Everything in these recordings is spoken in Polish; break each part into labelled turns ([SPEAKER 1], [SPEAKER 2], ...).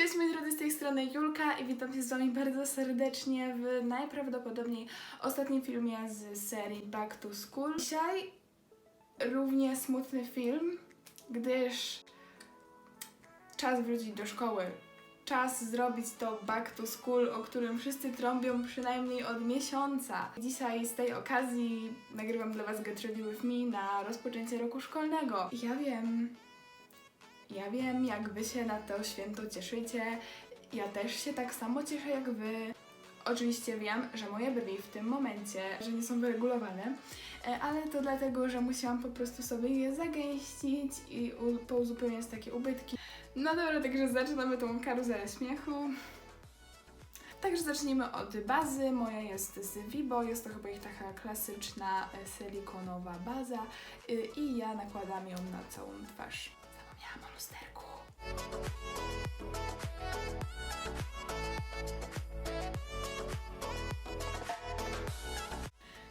[SPEAKER 1] Cześć moi drodzy, z tej strony Julka i witam się z Wami bardzo serdecznie w najprawdopodobniej ostatnim filmie z serii Back to School. Dzisiaj równie smutny film, gdyż czas wrócić do szkoły. Czas zrobić to Back to School, o którym wszyscy trąbią przynajmniej od miesiąca. Dzisiaj z tej okazji nagrywam dla Was Get Ready With Me na rozpoczęcie roku szkolnego. Ja wiem, ja wiem, jak wy się na to święto cieszycie. Ja też się tak samo cieszę jak wy. Oczywiście wiem, że moje brwi w tym momencie, że nie są wyregulowane, e, ale to dlatego, że musiałam po prostu sobie je zagęścić i pouzupełniać takie ubytki. No dobra, także zaczynamy tą karuzelę śmiechu. Także zacznijmy od bazy. Moja jest z Vibo, jest to chyba ich taka klasyczna e, silikonowa baza y, i ja nakładam ją na całą twarz. Zapomniałam o lusterku.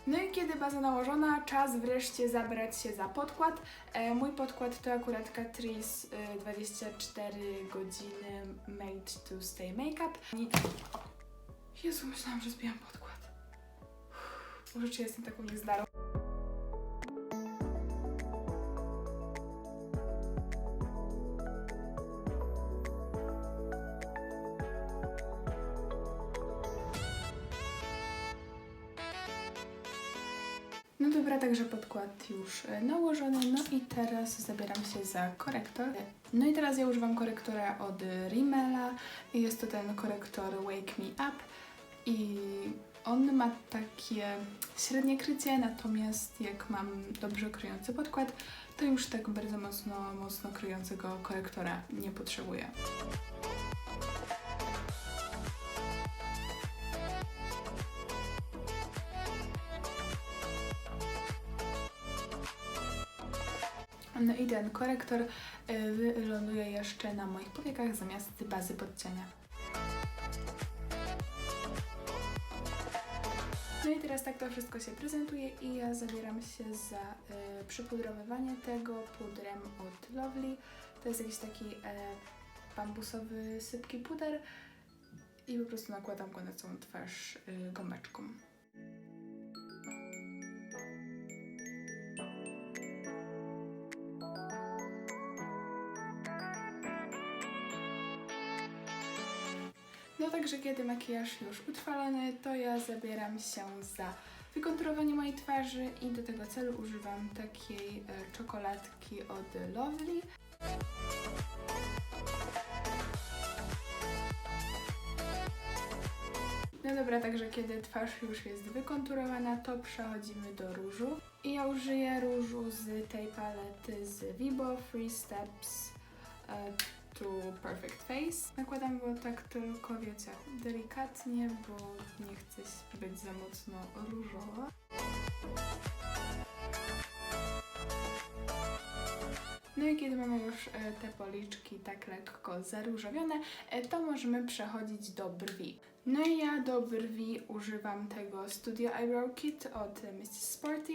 [SPEAKER 1] No i kiedy baza nałożona, czas wreszcie zabrać się za podkład. E, mój podkład to akurat Catrice e, 24 godziny Made to Stay Makeup. I... Jezu, myślałam, że zbijam podkład. Uff, Może czy jestem taką niezdarą? No dobra, także podkład już e, nałożony, no i teraz zabieram się za korektor. No i teraz ja używam korektora od Rimmela. Jest to ten korektor Wake Me Up i on ma takie średnie krycie, natomiast jak mam dobrze kryjący podkład, to już tak bardzo mocno, mocno kryjącego korektora nie potrzebuję. Ten korektor y, wyląduje jeszcze na moich powiekach zamiast bazy podcienia. No i teraz tak to wszystko się prezentuje i ja zabieram się za y, przypudrowywanie tego pudrem od Lovely. To jest jakiś taki y, bambusowy, sypki puder i po prostu nakładam go na całą twarz y, gąbeczką. Także kiedy makijaż już utrwalony, to ja zabieram się za wykonturowanie mojej twarzy i do tego celu używam takiej e, czekoladki od Lovely. No dobra, także kiedy twarz już jest wykonturowana, to przechodzimy do różu. I ja użyję różu z tej palety z Vibo Free Steps to Perfect Face. Nakładam go tak tylko, wiecie, delikatnie, bo nie chcę być za mocno różowa. No i kiedy mamy już e, te policzki tak lekko zaróżowione, e, to możemy przechodzić do brwi. No i ja do brwi używam tego Studio Eyebrow Kit od e, Mrs. Sporty.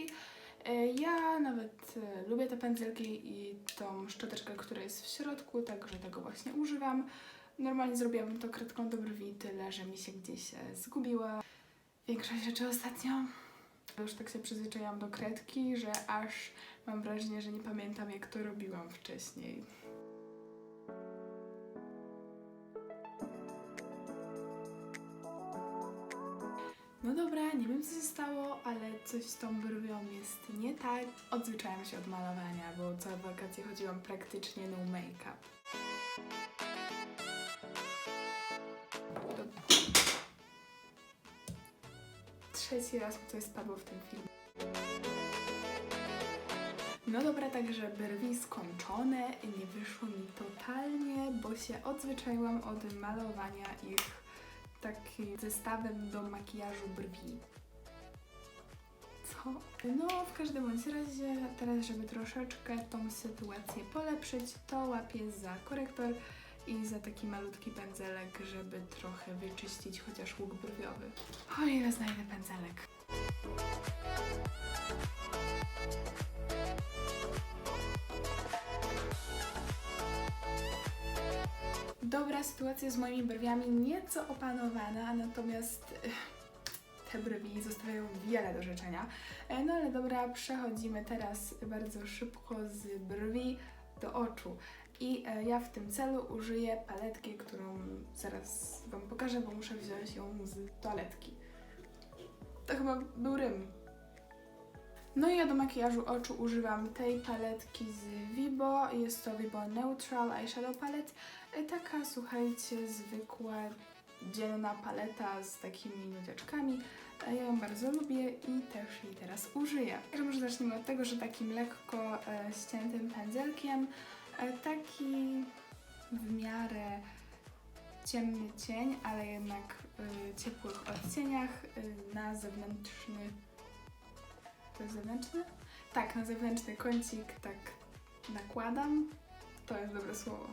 [SPEAKER 1] E, Ja nawet e, lubię te pędzelki i tą szczoteczkę, która jest w środku, także tego właśnie używam. Normalnie zrobiłabym to kredką do brwi, tyle że mi się gdzieś e, zgubiła. Większość rzeczy ostatnio. Już tak się przyzwyczaiłam do kredki, że aż mam wrażenie, że nie pamiętam jak to robiłam wcześniej. No dobra, nie wiem co się stało, ale coś z tą brwią jest nie tak. Odzwyczaiłam się od malowania, bo całe wakacje chodziłam praktycznie no make-up. Trzeci raz mi coś spadło w tym filmie. No dobra, także brwi skończone, nie wyszło mi totalnie, bo się odzwyczaiłam od malowania ich takim zestawem do makijażu brwi. Co? No, w każdym bądź razie, teraz, żeby troszeczkę tą sytuację polepszyć, to łapię za korektor i za taki malutki pędzelek, żeby trochę wyczyścić chociaż łuk brwiowy. O ile znajdę pędzelek. Dobra sytuacja z moimi brwiami, nieco opanowana, natomiast eh, te brwi zostawiają wiele do życzenia. E, No ale dobra, przechodzimy teraz bardzo szybko z brwi do oczu. I e, ja w tym celu użyję paletki, którą zaraz Wam pokażę, bo muszę wziąć ją z toaletki. To chyba był rym. No i ja do makijażu oczu używam tej paletki z Vibo. Jest to Vibo Neutral Eyeshadow Palette. Taka, słuchajcie, zwykła, dzielna paleta z takimi nudziaczkami. Ja ją bardzo lubię i też jej teraz użyję. Także może zacznijmy od tego, że takim lekko e, ściętym pędzelkiem e, taki w miarę ciemny cień, ale jednak y, ciepłych odcieniach na zewnętrzny. To jest zewnętrzny? Tak, na zewnętrzny kącik tak nakładam. To jest dobre słowo.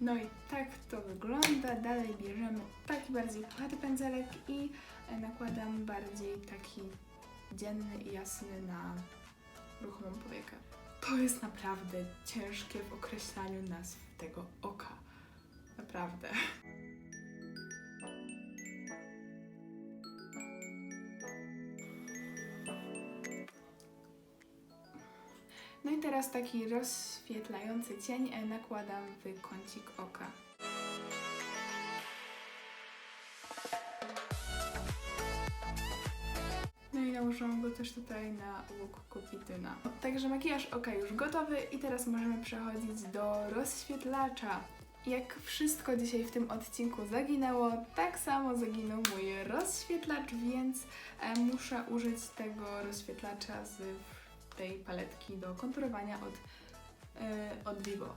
[SPEAKER 1] No i tak to wygląda. Dalej bierzemy taki bardziej puchaty pędzelek i e, nakładam bardziej taki dzienny i jasny na ruchomą powiekę. To jest naprawdę ciężkie w określaniu nazw tego oka. Naprawdę. No i teraz taki rozświetlający cień e, nakładam w kącik oka. No i nałożyłam go też tutaj na łuk kupityna. Także makijaż oka już gotowy i teraz możemy przechodzić do rozświetlacza. Jak wszystko dzisiaj w tym odcinku zaginęło, tak samo zaginął mój rozświetlacz, więc e, muszę użyć tego rozświetlacza z tej paletki do konturowania od, e, od Vivo.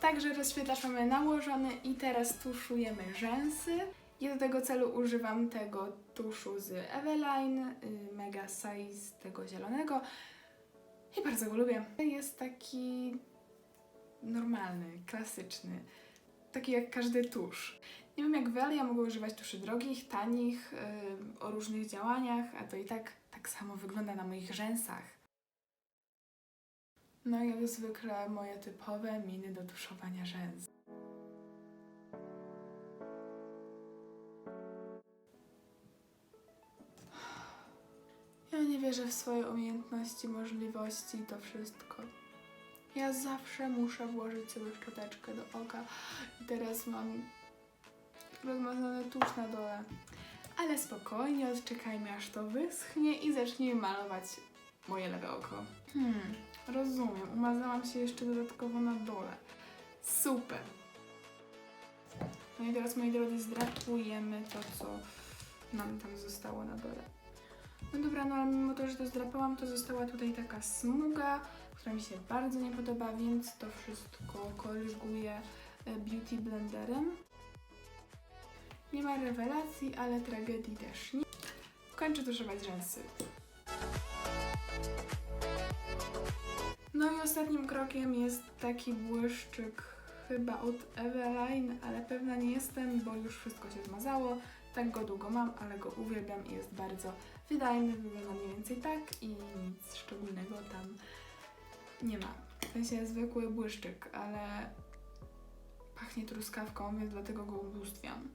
[SPEAKER 1] Także rozświetlacz mamy nałożony i teraz tuszujemy rzęsy. Ja do tego celu używam tego tuszu z Eveline, y, Mega Size tego zielonego i bardzo go lubię. Jest taki normalny, klasyczny, taki jak każdy tusz. Nie wiem jak wy, ale ja mogę używać tuszy drogich, tanich, y, o różnych działaniach, a to i tak tak samo wygląda na moich rzęsach. No i jak zwykle moje typowe miny do tuszowania rzęs. Ja nie wierzę w swoje umiejętności, możliwości i to wszystko. Ja zawsze muszę włożyć sobie szczoteczkę do oka i teraz mam rozmazany tusz na dole. Ale spokojnie, odczekajmy aż to wyschnie i zacznijmy malować moje lewe oko. Hmm, rozumiem. Umazałam się jeszcze dodatkowo na dole. Super. No i teraz, moi drodzy, zdrapujemy to, co nam tam zostało na dole. No dobra, no ale mimo to, że to zdrapałam, to została tutaj taka smuga, która mi się bardzo nie podoba, więc to wszystko koryguję e, Beauty Blenderem. Nie ma rewelacji, ale tragedii też nie. Kończę tuszować rzęsy. No i ostatnim krokiem jest taki błyszczyk chyba od Eveline, ale pewna nie jestem, bo już wszystko się zmazało. Tak go długo mam, ale go uwielbiam i jest bardzo wydajny, wygląda mniej więcej tak i nic szczególnego tam nie ma. W sensie zwykły błyszczyk, ale pachnie truskawką, więc dlatego go ubóstwiam.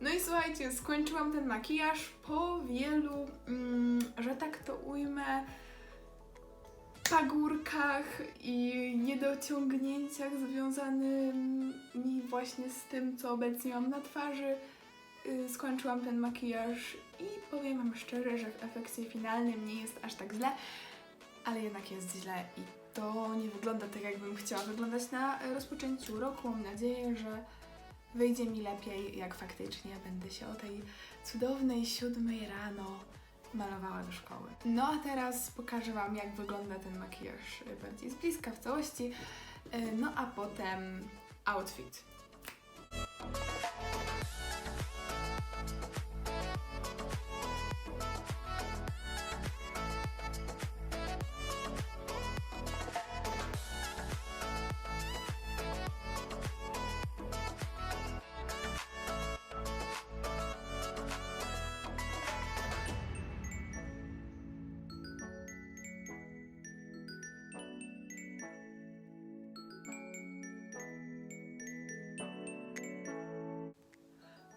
[SPEAKER 1] No i słuchajcie, skończyłam ten makijaż po wielu, mm, że tak to ujmę, pagórkach i niedociągnięciach związanymi właśnie z tym, co obecnie mam na twarzy. Y, Skończyłam ten makijaż i powiem Wam szczerze, że w efekcie finalnym nie jest aż tak źle, ale jednak jest źle i to nie wygląda tak, jakbym chciała wyglądać na rozpoczęciu roku. Mam nadzieję, że wyjdzie mi lepiej, jak faktycznie będę się o tej cudownej siódmej rano malowała do szkoły. No a teraz pokażę Wam, jak wygląda ten makijaż y, bardziej z bliska, w całości. Y, No a potem outfit.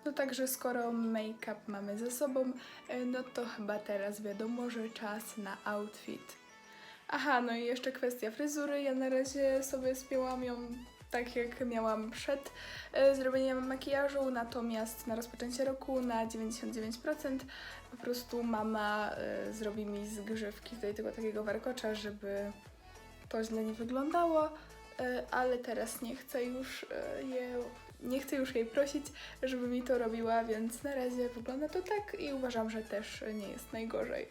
[SPEAKER 1] To także skoro make-up mamy ze sobą, e, no to chyba teraz wiadomo, że czas na outfit. Aha, no i jeszcze kwestia fryzury. Ja na razie sobie spięłam ją tak jak miałam przed e, zrobieniem makijażu, natomiast na rozpoczęcie roku na 99% po prostu mama e, zrobi mi z grzywki tutaj tego takiego warkocza, żeby to źle nie wyglądało, ale teraz nie chcę już e, je, nie chcę już jej prosić, żeby mi to robiła, więc na razie wygląda to tak i uważam, że też nie jest najgorzej.